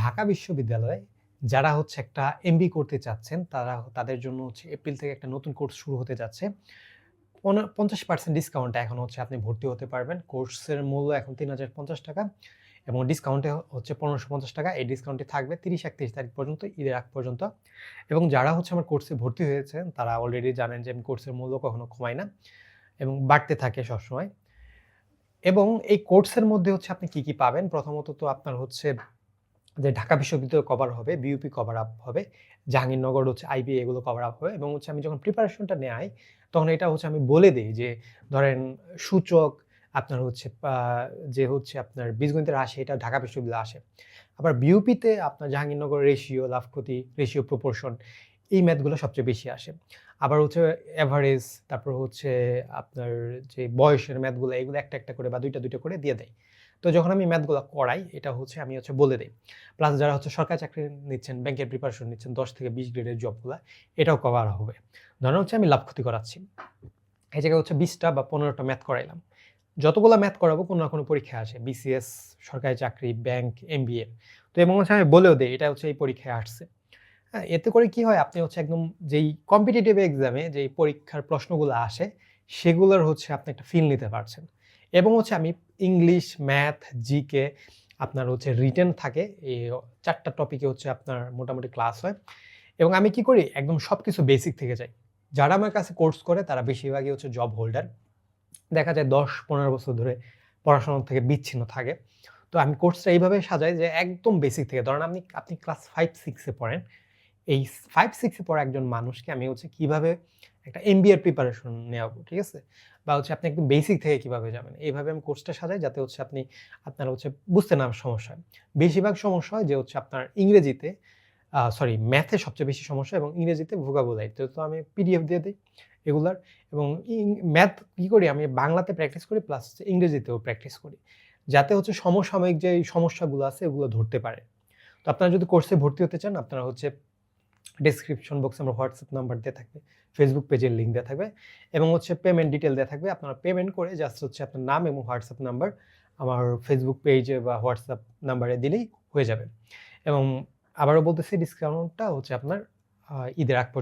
ঢাকা বিশ্ববিদ্যালয়ে যারা হচ্ছে একটা এমবি করতে চাচ্ছেন, তারা তাদের জন্য হচ্ছে এপ্রিল থেকে একটা নতুন কোর্স শুরু হতে যাচ্ছে। পঞ্চাশ পার্সেন্ট ডিসকাউন্টে এখন হচ্ছে আপনি ভর্তি হতে পারবেন। কোর্সের মূল্য এখন তিন হাজার পঞ্চাশ টাকা এবং ডিসকাউন্টে হচ্ছে পনেরোশো পঞ্চাশ টাকা। এই ডিসকাউন্টটি থাকবে তিরিশ একত্রিশ তারিখ পর্যন্ত, ঈদের আগ পর্যন্ত। এবং যারা হচ্ছে আমার কোর্সে ভর্তি হয়েছেন, তারা অলরেডি জানেন যে আমি কোর্সের মূল্য কখনো কমাই না এবং বাড়তে থাকে সবসময়। এবং এই কোর্সের মধ্যে হচ্ছে আপনি কি কি পাবেন? প্রথমত তো আপনার হচ্ছে যে ঢাকা বিশ্ববিদ্যালয় কভার হবে বিউপি কভার আপ হবে, জাহাঙ্গীরনগর হচ্ছে আইবি এগুলো কভার আপ হবে এবং হচ্ছে আমি যখন প্রিপারেশনটা নেয়, তখন এটা হচ্ছে আমি বলে দিই যে ধরেন সূচক আপনার হচ্ছে যে হচ্ছে আপনার বীজগণিতের আসে এটা ঢাকা বিশ্ববিদ্যালয়ে আসে। আবার বিউপিতে আপনার জাহাঙ্গীরনগর রেশিও লাভ ক্ষতি রেশিও প্রপোর্শন এই ম্যাথগুলো সবচেয়ে বেশি আসে। আবার হচ্ছে অ্যাভারেজ তারপর হচ্ছে আপনার যে বয়সের ম্যাথগুলো এগুলো একটা একটা করে বা দুইটা দুইটা করে দিয়ে দেয়। তো যখন আমি ম্যাথগুলো করাই, এটা হচ্ছে আমি হচ্ছে বলে দিই। প্লাস যারা হচ্ছে সরকারি চাকরি নিচ্ছেন ব্যাংকের প্রিপারেশন নিচ্ছেন, দশ থেকে বিশ গ্রেডের জবগুলো এটাও কভার হবে। ধরেন হচ্ছে আমি লাভ ক্ষতি করাচ্ছি। এই জায়গায় হচ্ছে বিশটা বা পনেরোটা ম্যাথ করাইলাম। যতগুলো ম্যাথ করাবো, কোনো না কোনো পরীক্ষা আসে বিসিএস সরকারি চাকরি ব্যাংক এমবিএ তো এবং হচ্ছে আমি বলেও দিই, এটা হচ্ছে এই পরীক্ষায় আসছে। হ্যাঁ এতে করে কি হয়, আপনি হচ্ছে একদম যেই কম্পিটিটিভ এক্সামে যেই পরীক্ষার প্রশ্নগুলো আসে, সেগুলোর হচ্ছে আপনি একটা ফিল নিতে পারছেন। এবং হচ্ছে আমি ইংলিশ ম্যাথ জিকে আপনার হচ্ছে রিটেন থাকে। এই চারটা টপিকে হচ্ছে আপনার মোটামুটি ক্লাস হয়। এবং আমি কি করি? একদম সব কিছু বেসিক থেকে যাই। যারা আমার কাছে কোর্স করে, তারা বেশিরভাগই হচ্ছে জব হোল্ডার দেখা যায় দশ পনেরো বছর ধরে পড়াশোনা থেকে বিচ্ছিন্ন থাকে। তো আমি কোর্সটা এইভাবে সাজাই যে একদম বেসিক থেকে। ধরেন আপনি আপনি ক্লাস ফাইভ সিক্সে পড়েন। এই ফাইভ সিক্সে পড়া একজন মানুষকে আমি হচ্ছে কীভাবে একটা এমবিএর প্রিপারেশন নেওয়াবো ঠিক আছে? বা হচ্ছে আপনি একদম বেসিক থেকে কীভাবে যাবেন? এইভাবে আমি কোর্সটা সাজাই যাতে হচ্ছে আপনি আপনার হচ্ছে বুঝতে না সমস্যা হয়। বেশিরভাগ সমস্যা হয় যে হচ্ছে আপনার ইংরেজিতে সরি ম্যাথে সবচেয়ে বেশি সমস্যা এবং ইংরেজিতে ভোগাবুলাই তো। তো আমি পিডিএফ দিয়ে দিই এগুলার এবং ম্যাথ কী করি? আমি বাংলাতে প্র্যাকটিস করি প্লাস হচ্ছে ইংরেজিতেও প্র্যাকটিস করি। যাতে হচ্ছে সমসাময়িক যে সমস্যাগুলো আছে, এগুলো ধরতে পারে। তো আপনারা যদি কোর্সে ভর্তি হতে চান, আপনারা হচ্ছে ডিসক্রিপশন বক্সে আমরা হোয়াটসঅ্যাপ নাম্বার দেওয়া থাকবে ফেসবুক পেজের লিঙ্ক দেওয়া থাকবে এবং হচ্ছে পেমেন্ট ডিটেল দেওয়া থাকবে। আপনারা পেমেন্ট করে জাস্ট হচ্ছে আপনার নাম এবং হোয়াটসঅ্যাপ নাম্বার আমার ফেসবুক পেজে বা হোয়াটসঅ্যাপ নাম্বারে দিলেই হয়ে যাবে। এবং আবারও বলতেছি ডিসকাউন্টটা হচ্ছে আপনার ঈদের আগ